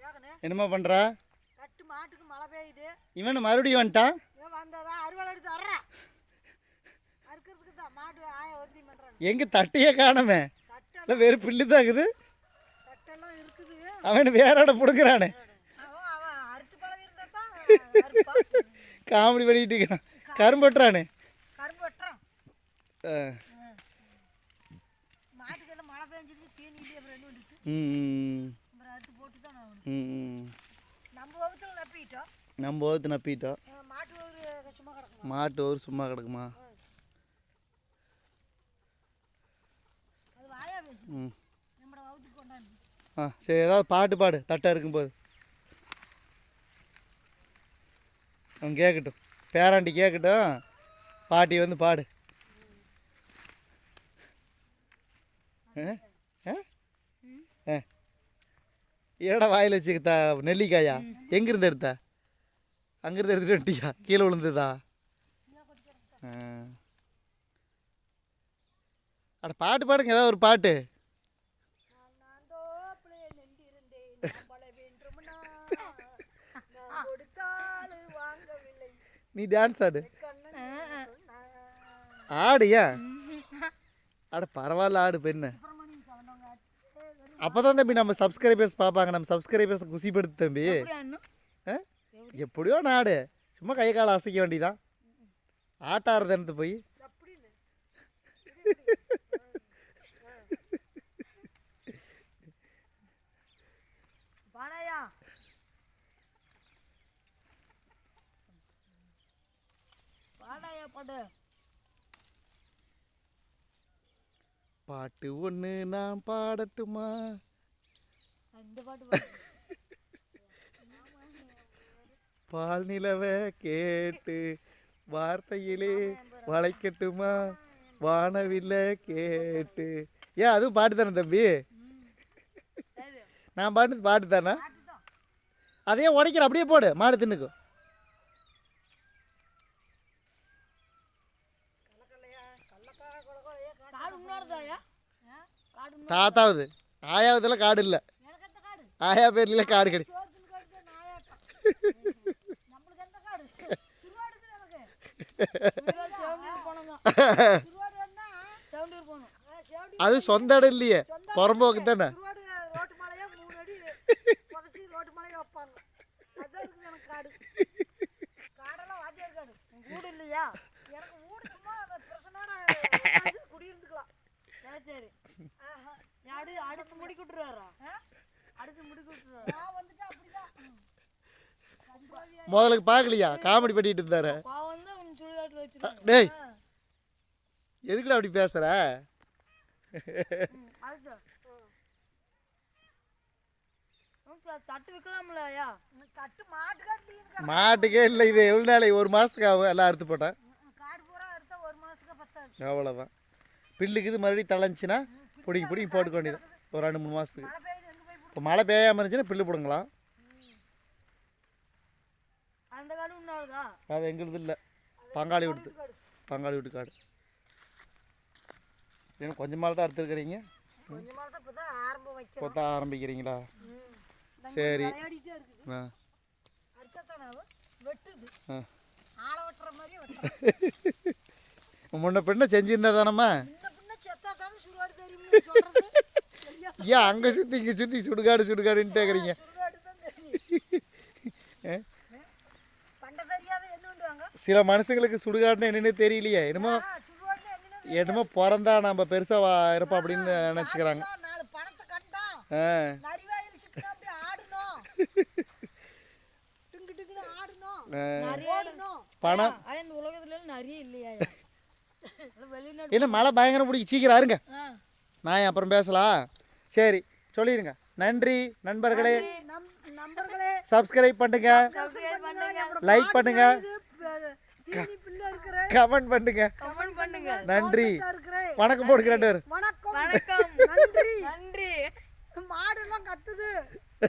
ஏகனே. என்னம்மா பண்ணுறா கட்டு மாட்டுக்கு மழை பெய்யுது. இவன் மறுபடியும் வந்துட்டான் வந்ததா? அறுவலை எடுத்து வர்றா அறுக்கிறதுக்கு தான் மாட்டு ஆய ஒருத்தி பண்ணுறான் எங்கே தட்டையே காணமே. இல்லை வெறும் பில்லு தான் இருக்குது. இருக்குது. அவன் வேற இடம் பிடுங்குறானே. காமெடி பண்ணிட்டு இருக்கிறான் கரும்பு வெட்டுறானே. கரும்பு வெட்டுறான். மழை பெஞ்சிருக்கு ம் ம், தான் ம் ம். நம்ம வகுத்தில் நப்பிட்டோம் மாட்டு ஒரு சும்மா கிடக்குமா? ம். ஆ சரி ஏதாவது பாட்டு பாடு. தட்டை இருக்கும்போது அவன் கேட்கட்டும். பேராண்டி கேட்கட்டும். பாட்டி வந்து பாடு. ஆ? ஆ? ஏடா வாயில் வச்சுக்கிட்டா நெல்லிக்காயா? எங்கேருந்து எடுத்த? அங்கேருந்து எடுத்துட்டு வந்துட்டியா? கீழே விழுந்ததா? அட பாட்டு பாடுங்க ஏதாவது ஒரு பாட்டு. நீ டான்ஸ் ஆடு. ஆடு ஏன்? அட பரவாயில்ல ஆடு பெண்ணு. அப்போ தான் தம்பி நம்ம சப்ஸ்கிரைபர்ஸ் பார்ப்பாங்க. நம்ம சப்ஸ்கிரைபர்ஸ் குசிப்படுத்து தம்பி? எப்படியோ நாடு. சும்மா கை காலை அசைக்க வேண்டியதான் ஆட்டாறது என்னத்து போய்? பாடாயா பாடு. பாட்டு ஒன்று நான் பாடட்டுமா? பால் நிலவை கேட்டு வார்த்தையிலே வளைக்கட்டுமா? வானவில்லை கேட்டு. ஏன் அதுவும் பாட்டு தானே தம்பி நான் பாட்டு பாட்டு தானே அதையே உடைக்கிற அப்படியே போடு மாடு தின்னுக்கும் தாத்தாவது. ஆயாவதுல காடு இல்லை. ஆயா பேர்ல காடு? கிடையாது சோத்துன்னு காடு நாயாட்டம் நம்மளுக்கு எந்த காடு? திருவாடு இருக்குது எனக்கு செவண்டியூர் போனோம் திருவாடு என்ன செவண்டியூர் போகணும் செவண்டி அது சொந்த இடம் இல்லையே. புறம்போக்கு தானே? திருவாடு ரோட்டு மலையா மூணு அடி புதைச்சி ரோட்டு மலையை வைப்பாங்க. அதான் இருக்குது எனக்கு காடு காடெல்லாம் வாத்தியார் காடு உன் வீடு இல்லையா எனக்கு வீடு சும்மா பிரசனோட குடியிருந்துக்கலாம் சரி சரி ஆஹா. அடி அடிச்சு முடி விட்டுருவாரா அடிச்சு முடி விட்டுருவாரா நான் வந்துட்டு அப்படிதான் முதலுக்கு பார்க்கலையா? காமெடி பண்ணிட்டு இருந்தாரு. டேய். எதுக்குடா அப்படி பேசுற? மாட்டுக்கே இல்லை இது எவ்வளோ நாளைக்கு ஒரு மாதத்துக்கு ஆகும் எல்லாம் அறுத்து போட்டேன் அவ்வளோதான் பில்லுக்கு இது மறுபடியும் தழைஞ்சின்னா பிடிங்கி பிடிங்கி போட்டுக்க வேண்டியது. ஒரு ரெண்டு மூணு மாதத்துக்கு இப்போ மழை பெய்யாமல் இருந்துச்சுன்னா பில்லு உன்னாடுதா அது எங்களுது இல்லை. பங்காளி வீட்டு. பங்காளி வீட்டு காடு. ஏன்னா கொஞ்சமால தான் அறுத்துருக்குறீங்க? இப்போ தான் ஆரம்பிக்கிறீங்களா? சரி. ஆ. முன்ன பின்ன செஞ்சிருந்தா தானம்மா முன்ன பின்ன செத்தா தானே சுடுகாடு தெரியும்னு சொல்றது சரியா ஏன் அங்கே சுற்றி இங்கே சுற்றி சுடுகாடு சுடுகாடுன்னு கேட்குறீங்க சில மனுஷங்களுக்கு சுடுகாடுன்னு என்னன்னே தெரியலையே. என்னமோ என்னமோ பிறந்தா நம்ம பெருசாக இருப்போம் அப்படின்னு நினச்சிக்கிறாங்க. ஆ. பணம். என்ன மழை பயங்கரம் பிடிக்கும். சீக்கிரம் இருங்க. நான் அப்புறம் பேசலாம். சரி சொல்லிடுங்க நன்றி நண்பர்களே. சப்ஸ்கிரைப் பண்ணுங்க. லைக் பண்ணுங்க. தீனி பிள்ளை இருக்கிற கமெண்ட் பண்ணுங்க. கமெண்ட் பண்ணுங்க. நன்றி. வணக்கம் போடுங்க ரெண்டு பேரும். வணக்கம். வணக்கம். நன்றி. கத்துது.